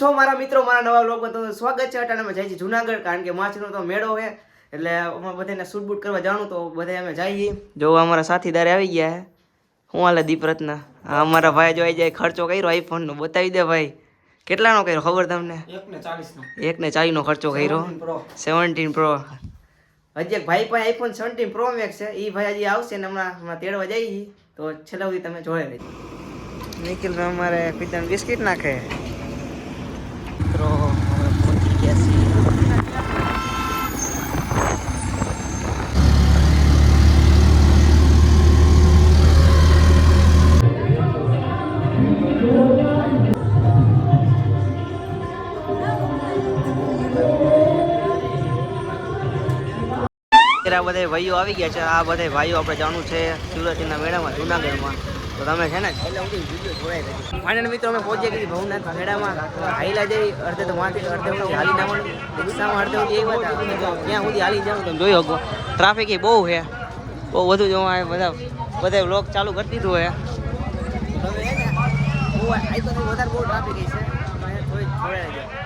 છો મારા મિત્રો મારા નવા લોકો તો સ્વાગત છે. અટાણામાં જાય છે જુનાગઢ કારણ કે માછીનો તો મેળો છે. એટલે અમે બધાને શૂટ બૂટ કરવા જાણું તો બધા અમે જઈએ. જો અમારા સાથીદાર આવી ગયા હે હું હાલે દીપરત્ન? હા અમારા ભાઈ જો આવી જાય ખર્ચો કર્યો આઈફોન નો. બતાવી દે ભાઈ. કેટલાનો કર્યો? ખબર તમને? એક ને ચાલીસ નો ચાલીનો ખર્ચો કર્યો. સેવન્ટીન પ્રો હજી એક ભાઈ પણ આઈફોન સેવન્ટીન પ્રો મેક્સ છે. એ ભાઈ હજી આવશે ને હમણાં હમણાં તેડવા જઈએ. તો છેલ્લા સુધી તમે રહેજો. નિખિલ અમારે પિતાને બિસ્કિટ નાખે. અત્યારે આ બધા ભાઈઓ આવી ગયા છે. આ બધા ભાઈઓ આપણે જાણવું છે શિવરાત્રીના મેળામાં જુનાગઢમાં. તો તમે છે ને ફાઇનલ મિત્રો અમે પહોંચી ગઈ ભવનાથ મેળામાં. હાઈલા જઈ અડધે તો વાંચી અડધે સુધી હાલી જવાનું. રિક્ષામાં અડધે સુધી એ વાત ત્યાં સુધી હાલી જાઉં તમે જોઈ શકો. ટ્રાફિક એ બહુ છે. બહુ વધુ જોવા બધા બધા બ્લોક ચાલુ કરી દીધું હોય તમે છે ને બહુ વધારે બહુ ટ્રાફિક છે થોડી જોડાઈ રહેજો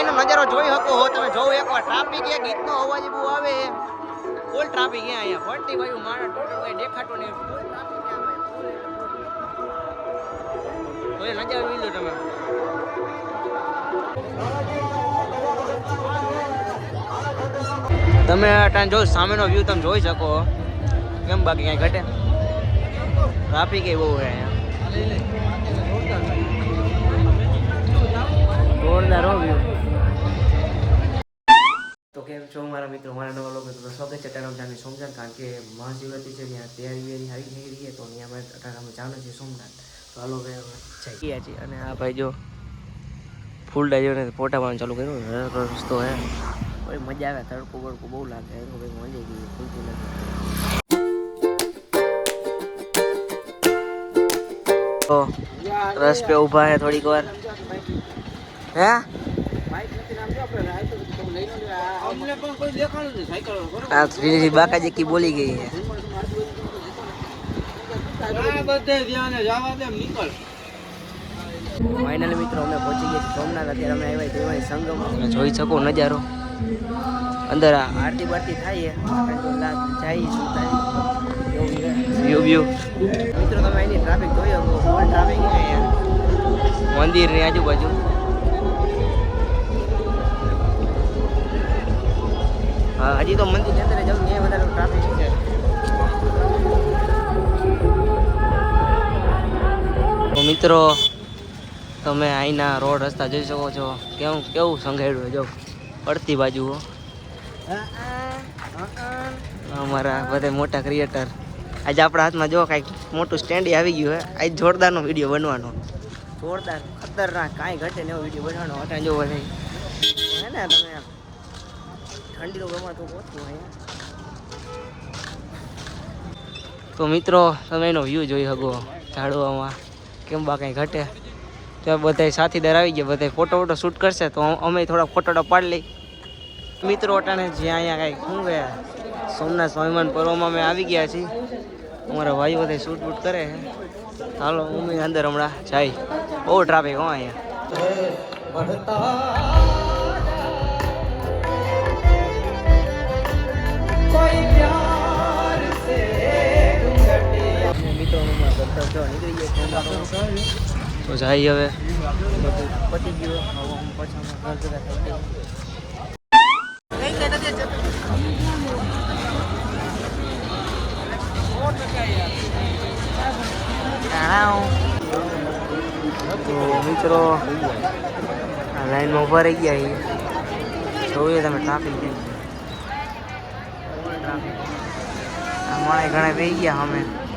એનો નજારો જોઈ શકો હો. તમે જોવો એકવાર ટ્રાફિક એ, ગીતનો અવાજ બહુ આવે. ફૂલ ટ્રાફિક ક્યાં અહીંયા. ફરતી બાજુ મારા ટોટલ કઈ દેખાતો નહીં. ફૂલ ટ્રાફિક નજારો જોઈ લો તમે. તમે ટાઈમ જો સામેનો વ્યૂ તમે જોઈ શકો કેમ બાકી ક્યાંય ઘટે? ટ્રાફિક એ બહુ છે અહીંયા. જોરદાર વ્યૂ કેમ છો મારા મિત્રો? મારા નવા લોકો તો સ્વાગત છે. અટાણા જાણી સોમનાથ. કારણ કે મહાશિવરાત્રી છે, ત્યાં તૈયારી વેરી આવી થઈ રહી છે, તો અહીંયા અમે અટાણામાં જાણો છે સોમનાથ. તો હાલો ભાઈ જઈ ગયા છીએ. અને આ ભાઈ જો ફૂલડા ને ફોટા પાડવાનું ચાલુ કર્યું. રસ્તો હે. કોઈ મજા આવે. તડકો બડકો બહુ લાગે. એ ભાઈ મજા ગઈ. ફૂલતી લાગે. રસ પે ઊભા હે થોડીક વાર. હે? અમને નથી, નામ સાયકલ આ શ્રી બાકાજી કી બોલી ગઈ નીકળ. ફાઇનલ મિત્રો અમે પહોંચી ગયા સોમનાથ. અત્યારે અમે આવ્યા દેવાય સંગમ જોઈ શકો નજારો. અંદર આ આરતી બારતી થાય છે. જાય વ્યૂ વ્યૂ મિત્રો તમે એની ટ્રાફિક જોઈ શકો. ફૂલ ટ્રાફિક મંદિરની આજુબાજુ. હજી તો મંદિરની અંદર જવું એ વધારે ટ્રાફિક છે. મિત્રો, તમે અહીંના રોડ રસ્તા જોઈ શકો છો. કેવું કેવું સંઘેડ્યું જો. પડતી બાજુ અમારા બધા મોટા ક્રિએટર આજે આપણા હાથમાં જો કાંઈક મોટું સ્ટેન્ડ આવી ગયું હે. આજ જોરદારનો વીડિયો બનવાનો. જોરદાર, ખતરનાક, કાંઈ ઘટે ને એવો વીડિયો બનવાનો. અત્યારે જો બધા હે ને તમે? ઠંડીનું પ્રમાણ અહીંયા તો મિત્રો તમે એનો વ્યૂ જોઈ શકો ઝાડવામાં કેમ બા કાંઈ ઘટે. તો બધા સાથીદાર આવી ગયા બધા ફોટો વોટો શૂટ કરશે, તો અમે થોડા ફોટોડા પાડી લઈ. મિત્રો અટાણે જ્યાં અહીંયા કાંઈક શું ગયા સોમનાથ સ્વામિમાન પર્વમાં અમે આવી ગયા છીએ. અમારા ભાઈઓ બધા શૂટ બૂટ કરે છે. હાલો અમે અંદર હમણાં જાય. બહુ ટ્રાફિક હો અહીંયા. તો જાય હવે બધું પતી ગયું હવે હું પાછા ઘર જતા થઈ ગયા તો મિત્રો આ લાઈનમાં ઊભા રહી ગયા છીએ જોઈએ તમે ટ્રાફિક થઈ આ માણે ઘણા બેસી ગયા અમે.